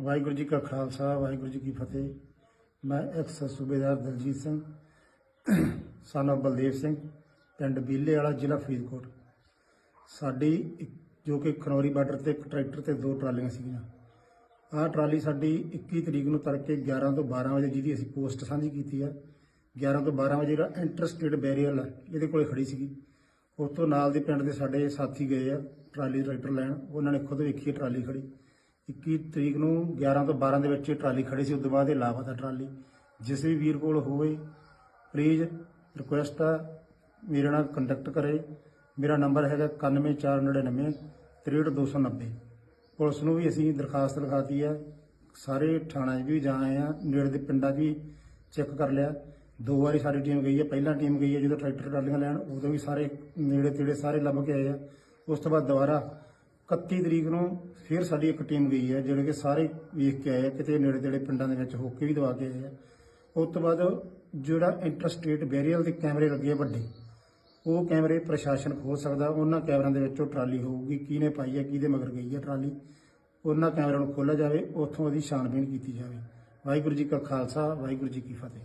ਵਾਹਿਗੁਰੂ ਜੀ ਕਾ ਖਾਲਸਾ, ਵਾਹਿਗੁਰੂ ਜੀ ਕੀ ਫਤਿਹ। ਮੈਂ ਐਕਸ ਸੂਬੇਦਾਰ ਦਲਜੀਤ ਸਿੰਘ son ਬਲਦੇਵ ਸਿੰਘ, ਪਿੰਡ ਬੀਲੇ ਵਾਲਾ, ਜ਼ਿਲ੍ਹਾ ਫਰੀਦਕੋਟ। ਸਾਡੀ ਇੱਕ- ਜੋ ਕਿ ਖਨੌਰੀ ਬਾਰਡਰ ਤੇ ਇੱਕ ਟਰੈਕਟਰ ਤੇ ਦੋ ਟਰਾਲੀਆਂ ਸੀਗੀਆਂ। ਆਹ ਟਰਾਲੀ ਸਾਡੀ 21 ਤਰੀਕ ਨੂੰ ਤੜਕੇ 11 ਤੋਂ 12 ਵਜੇ ਜਿਹਦੀ ਅਸੀਂ ਪੋਸਟ ਸਾਂਝੀ ਕੀਤੀ ਆ 11 ਤੋਂ 12 ਵਜੇ ਜਿਹੜਾ ਇੰਟਰਸਟੇਟ ਬੈਰੀਅਰ ਆ, ਇਹਦੇ ਕੋਲੇ ਖੜੀ ਸੀਗੀ। ਉਸ ਤੋਂ ਨਾਲ ਦੇ ਪਿੰਡ ਦੇ ਸਾਡੇ ਸਾਥੀ ਗਏ ਆ, ਟਰਾਲੀ ਟਰੈਕਟਰ ਲੈਣ। ਉਹਨਾਂ ਨੇ ਖੁਦ ਵੇਖੀ ਟਰਾਲੀ ਖੜੀ 21 ਤਰੀਕ ਨੂੰ 11 ਤੋਂ 12 ਦੇ ਵਿੱਚ ਇਹ ਟਰਾਲੀ ਖੜੀ ਸੀ ਉਸ ਤੋਂ ਬਾਅਦ ਇਹ ਲਾਪਤਾ ਟਰਾਲੀ। ਜਿਸ ਵੀ ਵੀਰ ਕੋਲ ਹੋਵੇ ਪਲੀਜ਼ ਰਿਕੁਐਸਟ ਆ, ਮੇਰੇ ਨਾਲ ਕੰਟੈਕਟ ਕਰੇ। ਮੇਰਾ ਨੰਬਰ ਹੈਗਾ 91499 63290 ਪੁਲਿਸ ਨੂੰ ਵੀ ਅਸੀਂ ਦਰਖਾਸਤ ਲਿਖਾਤੀ ਹੈ ਸਾਰੇ ਥਾਣਾਂ 'ਚ ਵੀ ਜਾ ਆਏ ਆ, ਨੇੜੇ ਦੇ ਪਿੰਡਾਂ 'ਚ ਵੀ ਚੈੱਕ ਕਰ ਲਿਆ। ਦੋ ਵਾਰੀ ਸਾਡੀ ਟੀਮ ਗਈ ਹੈ ਪਹਿਲਾਂ ਟੀਮ ਗਈ ਹੈ ਜਦੋਂ ਟਰੈਕਟਰ ਟਰਾਲੀਆਂ ਲੈਣ, ਉਦੋਂ ਵੀ ਸਾਰੇ ਨੇੜੇ ਤੇੜੇ ਸਾਰੇ ਲੱਭ ਕੇ ਆਏ ਆ। ਉਸ ਤੋਂ ਬਾਅਦ ਦੁਬਾਰਾ 31 ਤਰੀਕ ਨੂੰ ਫਿਰ ਸਾਡੀ ਇੱਕ ਟੀਮ ਗਈ ਹੈ, ਜਿਹੜੇ ਕਿ ਸਾਰੇ ਵੇਖ ਕੇ ਆਏ ਆ, ਕਿਤੇ ਨੇੜੇ ਤੇੜੇ ਪਿੰਡਾਂ ਦੇ ਵਿੱਚ ਹੋ ਕੇ ਵੀ ਦਵਾ ਕੇ ਆਏ ਆ। ਉਸ ਤੋਂ ਬਾਅਦ ਜਿਹੜਾ ਇੰਟਰਸਟੇਟ ਬੈਰੀਅਲ ਦੇ ਕੈਮਰੇ ਲੱਗੇ ਵੱਡੇ, ਉਹ ਕੈਮਰੇ ਪ੍ਰਸ਼ਾਸਨ ਖੋਲ ਸਕਦਾ, ਉਹਨਾਂ ਕੈਮਰਿਆਂ ਦੇ ਵਿੱਚੋਂ ਟਰਾਲੀ ਹੋਊਗੀ, ਕਿਹਨੇ ਪਾਈ ਹੈ, ਕਿਹਦੇ ਮਗਰ ਗਈ ਹੈ ਟਰਾਲੀ, ਉਹਨਾਂ ਕੈਮਰਿਆਂ ਨੂੰ ਖੋਲ੍ਹਿਆ ਜਾਵੇ, ਉੱਥੋਂ ਉਹਦੀ ਛਾਣਬੀਣ ਕੀਤੀ ਜਾਵੇ। ਵਾਹਿਗੁਰੂ ਜੀ ਕਾ ਖਾਲਸਾ, ਵਾਹਿਗੁਰੂ ਜੀ ਕੀ ਫਤਿਹ।